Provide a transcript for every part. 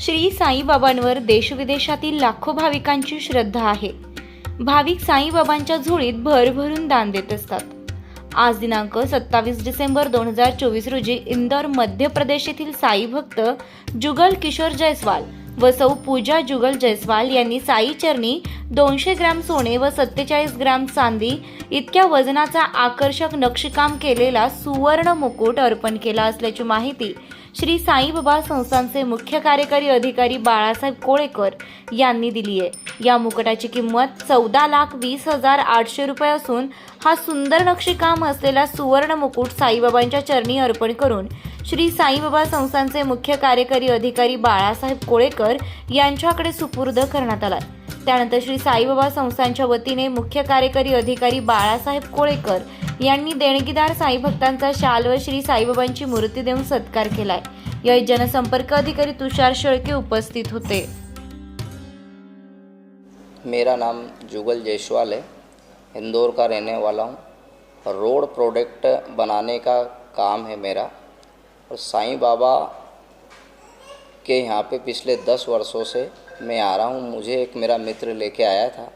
श्री साईबाबांवर देशविदेशातील लाखो भाविकांची श्रद्धा आहे. भाविक साईबाबांच्या झोळीत भरभरून दान देत असतात. आज दिनांक सत्तावीस डिसेंबर दोन हजार चोवीस रोजी इंदौर मध्य प्रदेश येथील साई भक्त जुगल किशोर जयस्वाल व सौ पूजा जुगल जयस्वाल यांनी साई चरणी दोनशे ग्रॅम सोने व सत्तेचाळीस ग्रॅम चांदी इतक्या वजनाचा आकर्षक नक्षीकाम केलेला सुवर्ण मुकुट अर्पण केला असल्याची माहिती श्री साईबाबा संस्थांचे मुख्य कार्यकारी अधिकारी बाळासाहेब कोळेकर यांनी दिली आहे. या मुकुटाची किंमत चौदा लाख वीस हजार आठशे रुपये असून हा सुंदर नक्षीकाम असलेला सुवर्ण मुकुट साईबाबांच्या चरणी अर्पण करून श्री साईबाबा संस्थांचे मुख्य कार्यकारी अधिकारी बाळासाहेब कोळेकर यांच्याकडे सुपूर्द करण्यात आला. त्यानंतर श्री साईबाबा संस्थांच्या वतीने मुख्य कार्यकारी अधिकारी बाळासाहेब कोळेकर यांनी देणगीदार साई भक्तांचा शाल व श्री साईबाबांची मूर्ती देऊन सत्कार केलाय. यावेळी जनसंपर्क अधिकारी तुषार शेळके उपस्थित होते. मेरा नाम जुगल जयसवाल है। इंदौर का रहने वाला हूँ। रोड प्रोडक्ट बनाने का काम है मेरा। और साईं बाबा के यहाँ पे पिछले दस वर्षों से मैं आ रहा हूँ। मुझे एक मेरा मित्र लेके आया था।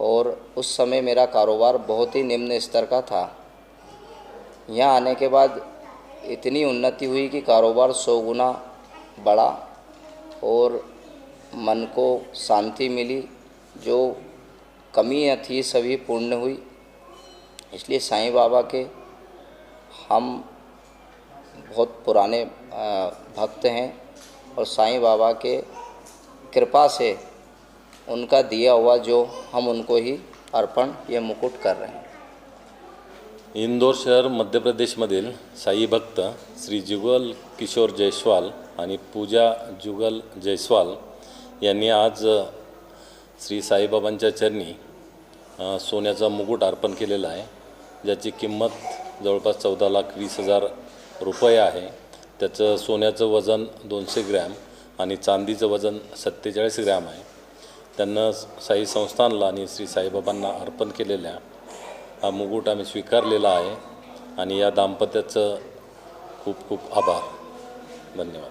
और उस समय मेरा कारोबार बहुत ही निम्न स्तर का था। यहाँ आने के बाद इतनी उन्नति हुई कि कारोबार सौ गुना बढ़ा। और मन को शांति मिली, जो कमियाँ थी सभी पूर्ण हुई। इसलिए साईं बाबा के हम बहुत पुराने भक्त हैं और साईं बाबा के कृपा से उनका दिया हुआ जो हम उनको ही अर्पण ये मुकुट कर रहे हैं। इंदोर शहर, मध्य प्रदेश प्रदेशमधील साई भक्त श्री जुगल किशोर जयस्वाल आणि पूजा जुगल जयस्वाल यांनी आज श्री साईबाबांच्या चरणी सोन्याचा मुकुट अर्पण केलेला आहे. ज्याची किंमत जवळपास चौदा लाख वीस हजार रुपये आहे. त्याचं सोन्याचं वजन दोनशे ग्रॅम आणि चांदीचं वजन सत्तेचाळीस ग्रॅम आहे. त्यांना साई संस्थानला आणि श्री साईबाबांना अर्पण केलेल्या हा मुकुट आम्ही स्वीकारलेला आहे. आणि या दाम्पत्याचं खूप खूप आभार. धन्यवाद.